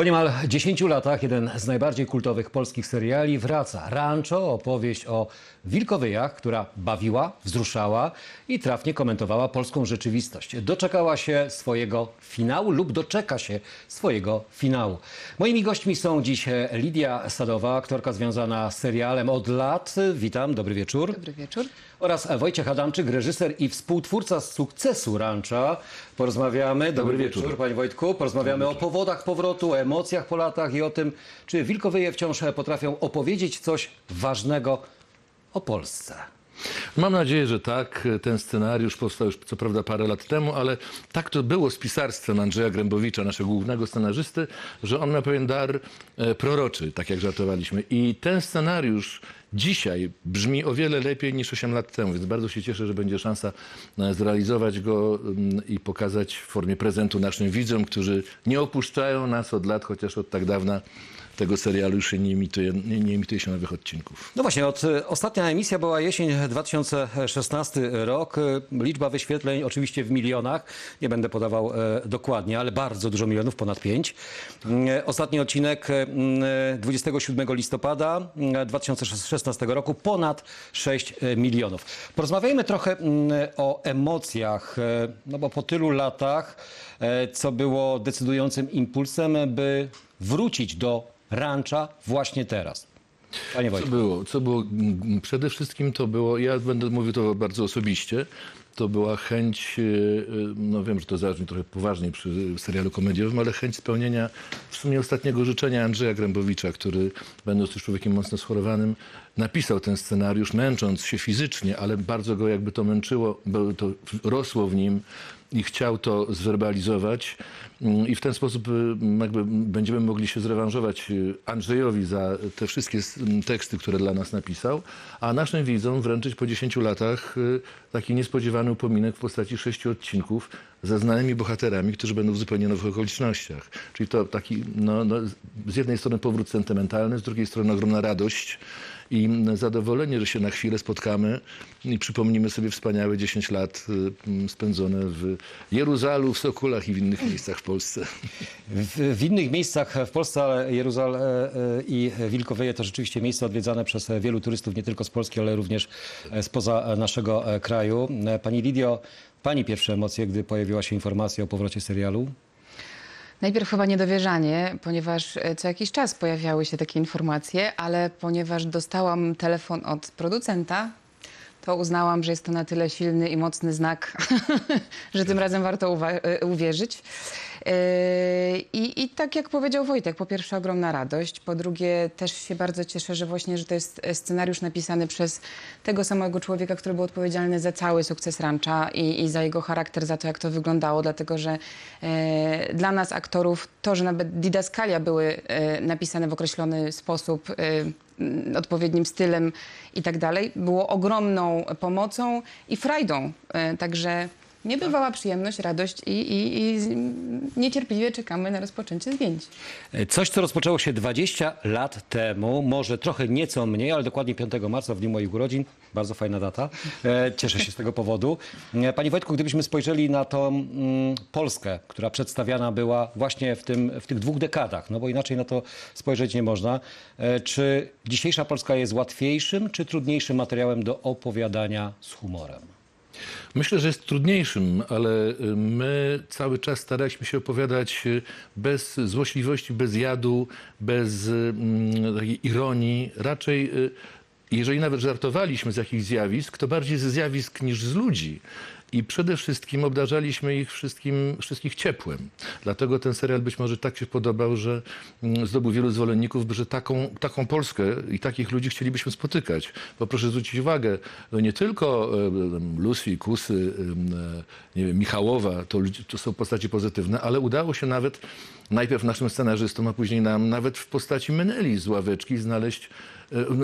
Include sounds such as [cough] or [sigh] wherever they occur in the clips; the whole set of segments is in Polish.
Po niemal 10 latach jeden z najbardziej kultowych polskich seriali wraca. Rancho, opowieść o wilkowyjach, która bawiła, wzruszała i trafnie komentowała polską rzeczywistość. Doczekała się swojego finału lub doczeka się swojego finału. Moimi gośćmi są dziś Lidia Sadowa, aktorka związana z serialem od lat. Witam, dobry wieczór. Dobry wieczór. Oraz Wojciech Adamczyk, reżyser i współtwórca sukcesu Rancha. Porozmawiamy. Dobry, Dobry wieczór, wieczór. panie Wojtku. Porozmawiamy o powodach powrotu, o emocjach po latach i o tym, czy Wilkowyje wciąż potrafią opowiedzieć coś ważnego o Polsce. Mam nadzieję, że tak. Ten scenariusz powstał już co prawda parę lat temu, ale tak to było z pisarstwem Andrzeja Grębowicza, naszego głównego scenarzysty, że on ma pewien dar e, proroczy, tak jak żartowaliśmy. I ten scenariusz dzisiaj brzmi o wiele lepiej niż 8 lat temu, więc bardzo się cieszę, że będzie szansa e, zrealizować go mm, i pokazać w formie prezentu naszym widzom, którzy nie opuszczają nas od lat, chociaż od tak dawna tego serialu już nie emituje, nie, nie się nowych odcinków. No właśnie, od, e, ostatnia emisja była jesień 2016 rok. E, Liczba wyświetleń oczywiście w milionach. Nie będę podawał dokładnie, ale bardzo dużo milionów, ponad 5. Ostatni odcinek e, m, 27 listopada m, 2016 roku, ponad 6 milionów. Porozmawiajmy trochę m, o emocjach, e, no bo po tylu latach, e, co było decydującym impulsem, by wrócić do rancha właśnie teraz. Panie Co było? Co było? Mm, Przede wszystkim to było, ja będę mówił to bardzo osobiście, to była chęć, e, e, no wiem, że to zabrzmi trochę poważniej przy serialu komediowym, ale chęć spełnienia w sumie ostatniego życzenia Andrzeja Grębowicza, który będąc już człowiekiem mocno schorowanym, napisał ten scenariusz, męcząc się fizycznie, ale bardzo go jakby to męczyło, bo to rosło w nim i chciał to zwerbalizować. Mm, I w ten sposób y, jakby będziemy mogli się zrewanżować y, Andrzejowi za te wszystkie s- m, teksty, które dla nas napisał, a naszym widzom wręczyć po 10 latach y, taki niespodziewany upominek w postaci sześciu odcinków ze znanymi bohaterami, którzy będą w zupełnie nowych okolicznościach. Czyli to taki, no, no, z jednej strony powrót sentymentalny, z drugiej strony ogromna radość i zadowolenie, że się na chwilę spotkamy i przypomnimy sobie wspaniałe 10 lat y, spędzone w Jeruzalu, w Sokulach i w innych miejscach w Polsce. W, w innych miejscach w Polsce, ale Jeruzalem i Wilkowyje to rzeczywiście miejsca odwiedzane przez wielu turystów, nie tylko z Polski, ale również spoza naszego e, kraju. Pani Lidio, Pani pierwsze emocje, gdy pojawiła się informacja o powrocie serialu? Najpierw chyba niedowierzanie, ponieważ e, co jakiś czas pojawiały się takie informacje, ale ponieważ dostałam telefon od producenta, to uznałam, że jest to na tyle silny i mocny znak, [laughs] że tym razem warto e, uwierzyć. E, I, I tak jak powiedział Wojtek, po pierwsze ogromna radość, po drugie też się bardzo cieszę, że właśnie, że to jest scenariusz napisany przez tego samego człowieka, który był odpowiedzialny za cały sukces Rancha i, i za jego charakter, za to jak to wyglądało, dlatego że e, dla nas aktorów to, że nawet didaskalia były e, napisane w określony sposób, e, odpowiednim stylem i tak dalej, było ogromną pomocą i frajdą. Także niebywała przyjemność, radość i, i, i niecierpliwie czekamy na rozpoczęcie zdjęć. Coś, co rozpoczęło się 20 lat temu, może trochę nieco mniej, ale dokładnie 5 marca, w dniu moich urodzin. Bardzo fajna data. E, Cieszę się z tego powodu. E, Panie Wojtku, gdybyśmy spojrzeli na tą mm, Polskę, która przedstawiana była właśnie w, tym, w tych dwóch dekadach, no bo inaczej na to spojrzeć nie można. E, Czy dzisiejsza Polska jest łatwiejszym czy trudniejszym materiałem do opowiadania z humorem? Myślę, że jest trudniejszym, ale y, my cały czas staraliśmy się opowiadać y, bez złośliwości, bez jadu, bez y, mm, takiej ironii. Raczej, jeżeli nawet żartowaliśmy z jakichś zjawisk, to bardziej ze zjawisk niż z ludzi. I przede wszystkim obdarzaliśmy ich wszystkim, wszystkich ciepłem. Dlatego ten serial być może tak się podobał, że mm, zdobył wielu zwolenników, że taką, taką Polskę i takich ludzi chcielibyśmy spotykać. Bo proszę zwrócić uwagę, no nie tylko e, Lucy, Kusy, e, nie wiem, Michałowa, to, to są postaci pozytywne, ale udało się nawet najpierw naszym scenarzystom, a później nam nawet w postaci Meneli z ławeczki znaleźć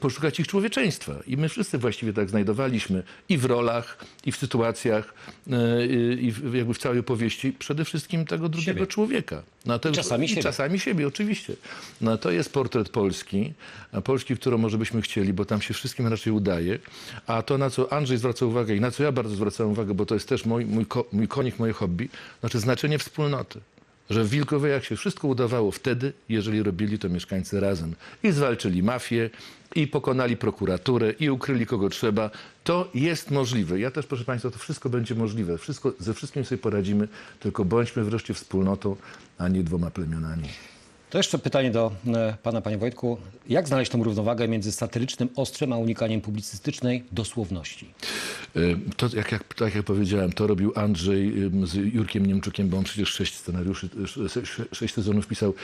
poszukać ich człowieczeństwa. I my wszyscy właściwie tak znajdowaliśmy i w rolach, i w sytuacjach, e, i w- jakby w całej opowieści przede wszystkim tego drugiego Siebie. człowieka. No, to, czasami i siebie. Czasami siebie, oczywiście. No, to jest portret Polski, a Polski, którą może byśmy chcieli, bo tam się wszystkim raczej udaje. A to, na co Andrzej zwraca uwagę i na co ja bardzo zwracam uwagę, bo to jest też mój, mój, mój konik, moje hobby, znaczy znaczenie wspólnoty. Że w Wilkowejach się wszystko udawało wtedy, jeżeli robili to mieszkańcy razem. I zwalczyli mafię, i pokonali prokuraturę, i ukryli kogo trzeba. To jest możliwe. Ja też, proszę Państwa, to wszystko będzie możliwe. Wszystko, ze wszystkim sobie poradzimy, tylko bądźmy wreszcie wspólnotą, a nie dwoma plemionami. To jeszcze pytanie do e, pana, panie Wojtku. Jak znaleźć tą równowagę między satyrycznym ostrzem, a unikaniem publicystycznej dosłowności? Y, To, jak, jak, tak jak powiedziałem, to robił Andrzej z Jurkiem Niemczukiem, bo on przecież sześć scenariuszy, sze- sześć sezonów pisał.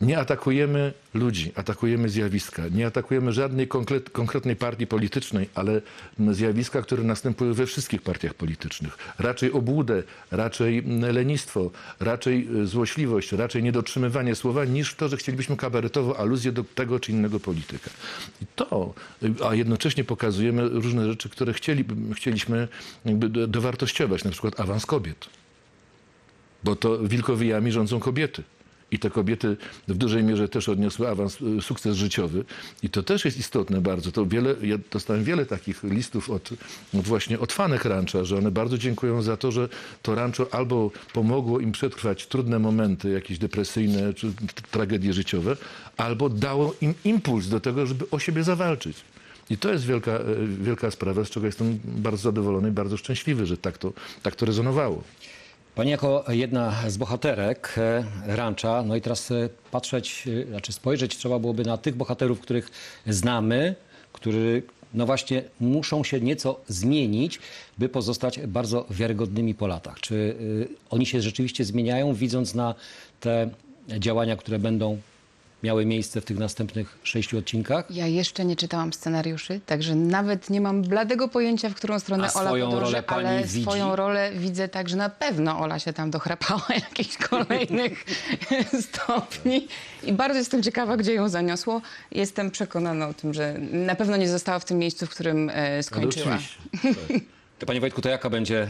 Nie atakujemy ludzi, atakujemy zjawiska. Nie atakujemy żadnej konkret, konkretnej partii politycznej, ale zjawiska, które następują we wszystkich partiach politycznych. Raczej obłudę, raczej lenistwo, raczej złośliwość, raczej niedotrzymywanie słowa, niż to, że chcielibyśmy kabaretowo aluzję do tego czy innego polityka. I to, a jednocześnie pokazujemy różne rzeczy, które chcieli, chcieliśmy jakby do- dowartościować, na przykład awans kobiet. Bo to wilkowijami rządzą kobiety. I te kobiety w dużej mierze też odniosły awans, y, sukces życiowy. I to też jest istotne bardzo. To wiele, ja dostałem wiele takich listów od właśnie od fanek rancha, że one bardzo dziękują za to, że to rancho albo pomogło im przetrwać trudne momenty, jakieś depresyjne czy tragedie życiowe, albo dało im impuls do tego, żeby o siebie zawalczyć. I to jest wielka, e, wielka sprawa, z czego jestem bardzo zadowolony i bardzo szczęśliwy, że tak to, tak to rezonowało. Pani jako jedna z bohaterek e, rancha, no i teraz e, patrzeć, e, znaczy spojrzeć trzeba byłoby na tych bohaterów, których znamy, którzy no właśnie muszą się nieco zmienić, by pozostać bardzo wiarygodnymi po latach. Czy oni się rzeczywiście zmieniają, widząc na te działania, które będą miały miejsce w tych następnych sześciu odcinkach? Ja jeszcze nie czytałam scenariuszy, także nawet nie mam bladego pojęcia, w którą stronę A Ola swoją podąży, rolę pani ale widzi? swoją rolę widzę tak, że na pewno Ola się tam dochrapała [laughs] jakichś kolejnych [laughs] stopni i bardzo jestem ciekawa, gdzie ją zaniosło. Jestem przekonana o tym, że na pewno nie została w tym miejscu, w którym e, skończyła. oczywiście. To [laughs] Panie Wojtku, to jaka będzie e,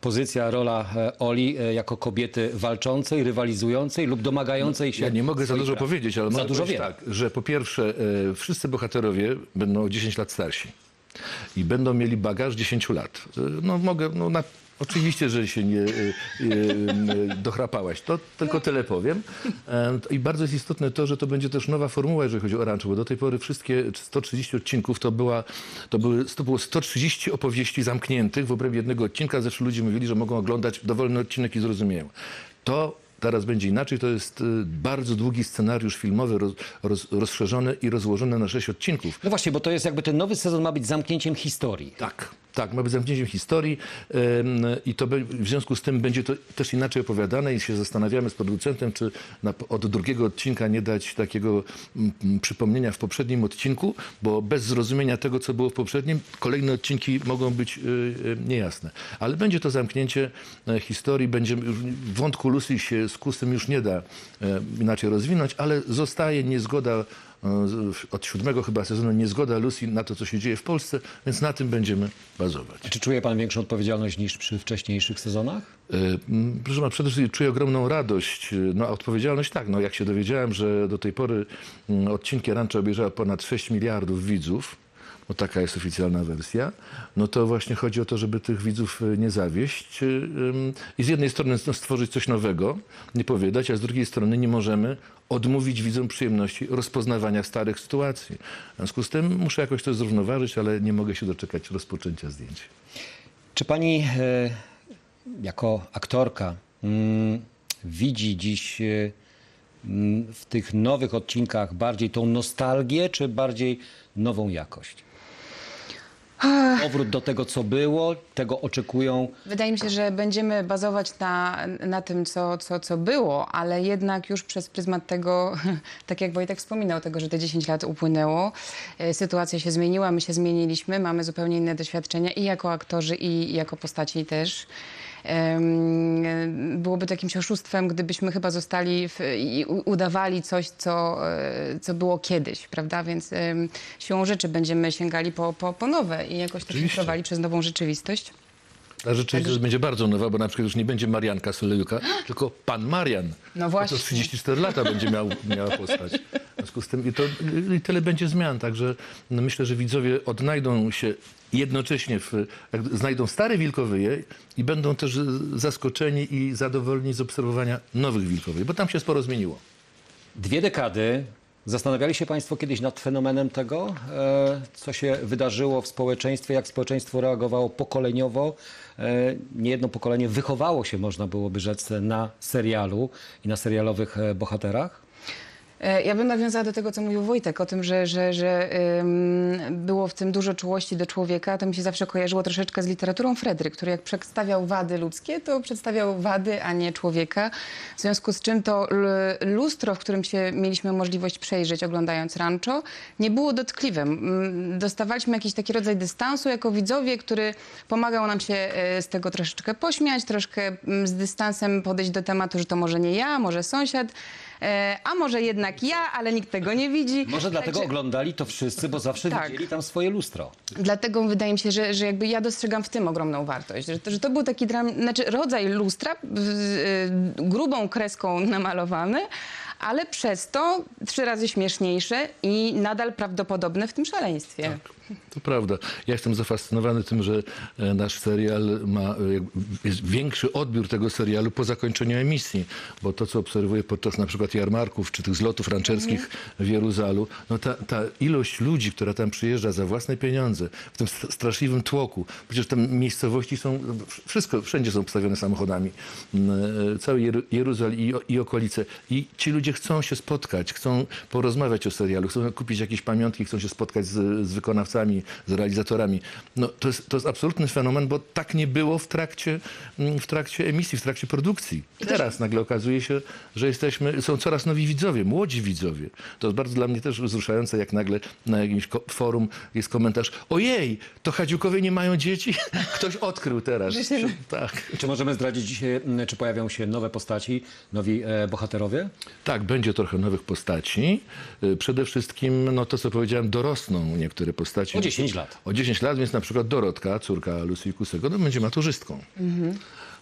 pozycja, rola e, Oli e, jako kobiety walczącej, rywalizującej lub domagającej się Ja nie mogę za swoich dużo praw? powiedzieć, ale Za mogę dużo powiedzieć wiem. tak, że po pierwsze e, wszyscy bohaterowie będą o 10 lat starsi i będą mieli bagaż 10 lat. E, No mogę, no na, oczywiście, że się nie e, e, dochrapałaś, to tylko tyle powiem. E, I bardzo jest istotne to, że to będzie też nowa formuła, jeżeli chodzi o Rancho, bo do tej pory wszystkie 130 odcinków to, była, to, były, to było 130 opowieści zamkniętych w obrębie jednego odcinka. Zresztą ludzie mówili, że mogą oglądać dowolny odcinek i zrozumieją. To Teraz będzie inaczej. To jest bardzo długi scenariusz filmowy, roz, roz, rozszerzony i rozłożony na sześć odcinków. No właśnie, bo to jest jakby ten nowy sezon ma być zamknięciem historii. Tak, tak, ma być zamknięciem historii i to w związku z tym będzie to też inaczej opowiadane i się zastanawiamy z producentem, czy od drugiego odcinka nie dać takiego przypomnienia w poprzednim odcinku, bo bez zrozumienia tego, co było w poprzednim, kolejne odcinki mogą być y, y, niejasne. Ale będzie to zamknięcie e, historii, będzie wątku Lucy się z kusem już nie da e, inaczej rozwinąć, ale zostaje niezgoda od siódmego chyba sezonu niezgoda Lucy na to, co się dzieje w Polsce, więc na tym będziemy bazować. Czy czuje Pan większą odpowiedzialność niż przy wcześniejszych sezonach? E, Proszę pana, przede wszystkim czuję ogromną radość. E, No, a odpowiedzialność tak. No, jak się dowiedziałem, że do tej pory odcinki Rancha obejrzała ponad 6 miliardów widzów, bo taka jest oficjalna wersja, no to właśnie chodzi o to, żeby tych widzów e, nie zawieść. ym, I z jednej strony no, stworzyć coś nowego, nie powiedzieć, a z drugiej strony nie możemy odmówić widzom przyjemności rozpoznawania starych sytuacji. W związku z tym muszę jakoś to zrównoważyć, ale nie mogę się doczekać rozpoczęcia zdjęć. Czy Pani e, jako aktorka mm, widzi dziś mm, w tych nowych odcinkach bardziej tą nostalgię, czy bardziej nową jakość? Powrót do tego, co było, tego oczekują Wydaje mi się, że będziemy bazować na, na tym, co, co, co było, ale jednak już przez pryzmat tego, [laughs] tak jak Wojtek wspominał, tego, że te 10 lat upłynęło, e, sytuacja się zmieniła, my się zmieniliśmy, mamy zupełnie inne doświadczenia i jako aktorzy, i jako postaci też. E, Byłoby to jakimś oszustwem, gdybyśmy chyba zostali w, i udawali coś, co, e, co było kiedyś, prawda? Więc siłą rzeczy będziemy sięgali po, po, po nowe i jakoś to filtrowali przez nową rzeczywistość. Ta rzeczywistość będzie bardzo nowa, bo na przykład już nie będzie Marianka Solejka, [gasps] tylko pan Marian. No właśnie. To 34 lata będzie miał, [laughs] miała postać. związku z tym i, to, i tyle będzie zmian. Także no, myślę, że widzowie odnajdą się jednocześnie, w, znajdą stare Wilkowyje i będą też zaskoczeni i zadowoleni z obserwowania nowych Wilkowych, bo tam się sporo zmieniło. Dwie dekady. Zastanawiali się Państwo kiedyś nad fenomenem tego, e, co się wydarzyło w społeczeństwie, jak społeczeństwo reagowało pokoleniowo. E, Niejedno pokolenie wychowało się, można byłoby rzec, na serialu i na serialowych e, bohaterach. E, Ja bym nawiązała do tego, co mówił Wojtek, o tym, że, że, że było w tym dużo czułości do człowieka. To mi się zawsze kojarzyło troszeczkę z literaturą Fredry, który jak przedstawiał wady ludzkie, to przedstawiał wady, a nie człowieka. W związku z czym to lustro, w którym się mieliśmy możliwość przejrzeć, oglądając Rancho, nie było dotkliwe. Dostawaliśmy jakiś taki rodzaj dystansu jako widzowie, który pomagał nam się e, z tego troszeczkę pośmiać, troszkę z dystansem podejść do tematu, że to może nie ja, może sąsiad. E, a może jednak ja, ale nikt tego nie widzi. Może dlatego Także- oglądali to wszyscy, bo zawsze Tak. widzieli tam swoje lustro. Dlatego wydaje mi się, że, że jakby ja dostrzegam w tym ogromną wartość. Że, to- że to był taki dram, znaczy rodzaj lustra, w- y, grubą kreską namalowany, ale przez to trzy razy śmieszniejsze i nadal prawdopodobne w tym szaleństwie. To prawda. Ja jestem zafascynowany tym, że e, nasz serial ma e, większy odbiór tego serialu po zakończeniu emisji, bo to, co obserwuję podczas na przykład jarmarków czy tych zlotów ranczerskich w Jeruzalu, no ta, ta ilość ludzi, która tam przyjeżdża za własne pieniądze, w tym st- straszliwym tłoku, przecież tam miejscowości są, wszystko, wszędzie są obstawione samochodami, e, cały Jeru- Jeruzal i, i okolice. I ci ludzie chcą się spotkać, chcą porozmawiać o serialu, chcą kupić jakieś pamiątki, chcą się spotkać z, z wykonawcami, z realizatorami. No, to, jest, to jest absolutny fenomen, bo tak nie było w trakcie, mm, w trakcie emisji, w trakcie produkcji. Teraz nagle okazuje się, że jesteśmy, są coraz nowi widzowie, młodzi widzowie. To jest bardzo dla mnie też wzruszające, jak nagle na jakimś forum jest komentarz ojej, to Hadziukowie nie mają dzieci? [laughs] Ktoś odkrył teraz. Tak. Czy możemy zdradzić czy pojawią się nowe postaci, nowi e, bohaterowie? Tak, będzie trochę nowych postaci. Y, Przede wszystkim, no to co powiedziałem, dorosną niektóre postaci. O 10 lat. O 10 lat, więc na przykład Dorotka, córka Lucy Kusego, no będzie maturzystką.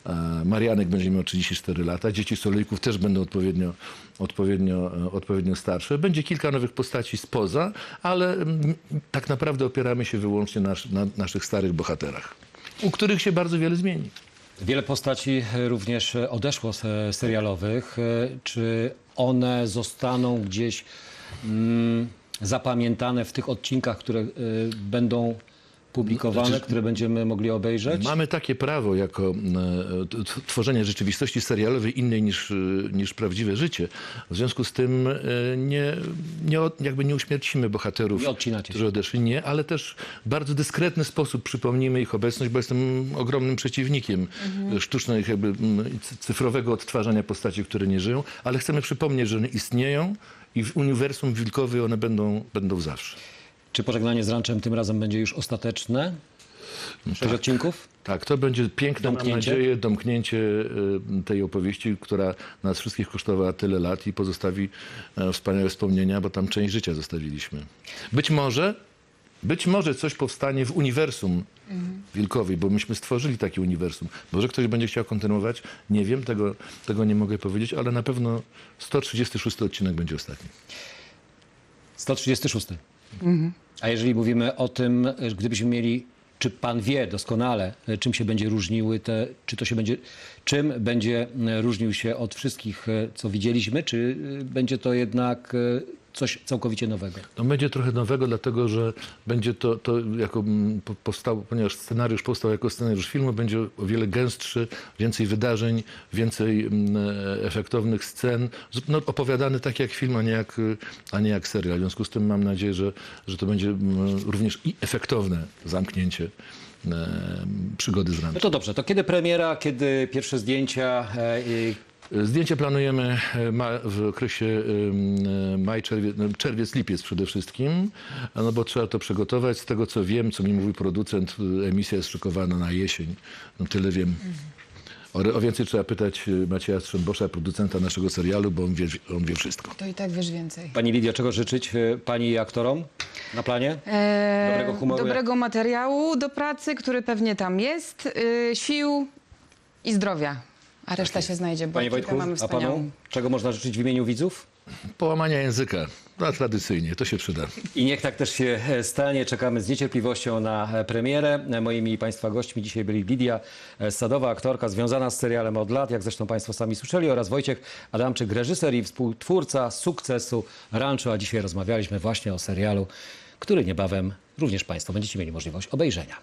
E, Marianek będzie miał 34 lata. Dzieci Solejków też będą odpowiednio, odpowiednio, e, odpowiednio starsze. Będzie kilka nowych postaci spoza, ale mm, tak naprawdę opieramy się wyłącznie na, na naszych starych bohaterach, u których się bardzo wiele zmieni. Wiele postaci również odeszło z e, serialowych. E, Czy one zostaną gdzieś mm, zapamiętane w tych odcinkach, które e, będą publikowane, które będziemy mogli obejrzeć? Mamy takie prawo jako e, tworzenie rzeczywistości serialowej innej niż, e, niż prawdziwe życie. W związku z tym e, nie, nie, jakby nie uśmiercimy bohaterów, Nie którzy odeszli. Nie, ale też w bardzo dyskretny sposób przypomnimy ich obecność, bo jestem ogromnym przeciwnikiem Mhm. sztucznych, jakby cyfrowego odtwarzania postaci, które nie żyją, ale chcemy przypomnieć, że one istnieją i w uniwersum wilkowy one będą, będą zawsze. Czy pożegnanie z Ranczem tym razem będzie już ostateczne? Sześć odcinków? Tak, to będzie piękne, Domknięcie? mam nadzieję, domknięcie y, tej opowieści, która nas wszystkich kosztowała tyle lat i pozostawi e, wspaniałe wspomnienia, bo tam część życia zostawiliśmy. Być może, być może coś powstanie w uniwersum Wilkowej, bo myśmy stworzyli takie uniwersum. Może ktoś będzie chciał kontynuować? Nie wiem, tego, tego nie mogę powiedzieć, ale na pewno 136 odcinek będzie ostatni. 136. A jeżeli mówimy o tym, gdybyśmy mieli, czy pan wie doskonale, czym się będzie różniły te, czy to się będzie, czym będzie różnił się od wszystkich, co widzieliśmy, czy będzie to jednak coś całkowicie nowego? No będzie trochę nowego, dlatego że będzie to, to jako mm, po- powstał, ponieważ scenariusz powstał jako scenariusz filmu, będzie o wiele gęstszy, więcej wydarzeń, więcej mm, e, efektownych scen, no, opowiadany tak jak film, a nie jak, y, a nie jak serial. W związku z tym mam nadzieję, że, że to będzie mm, również i efektowne zamknięcie e, przygody z No ranczem. to dobrze, to kiedy premiera, kiedy pierwsze zdjęcia e, Zdjęcie planujemy e, w okresie em, maj, czerwiec, no, czerwiec, lipiec przede wszystkim, no bo trzeba to przygotować. Z tego co wiem, co mi mówi producent, e, emisja jest szykowana na jesień. No tyle wiem. O, o więcej trzeba pytać e, Macieja Strzembosza, producenta naszego serialu, bo on wie, on wie wszystko. To i tak wiesz więcej. pani Lidia, czego życzyć e, pani i aktorom na planie? Eee, Dobrego humoru, Dobrego materiału do pracy, który pewnie tam jest, y, sił i zdrowia. A reszta się znajdzie, bo Panie Wojtku, mamy a wspaniałą. panu czego można życzyć w imieniu widzów? Połamania języka, no, tradycyjnie, to się przyda. I niech tak też się e, stanie. Czekamy z niecierpliwością na e, premierę. E, Moimi i Państwa gośćmi dzisiaj byli Lidia Sadowa, aktorka związana z serialem od lat, jak zresztą Państwo sami słyszeli, oraz Wojciech Adamczyk, reżyser i współtwórca sukcesu Rancho. A dzisiaj rozmawialiśmy właśnie o serialu, który niebawem również Państwo będziecie mieli możliwość obejrzenia.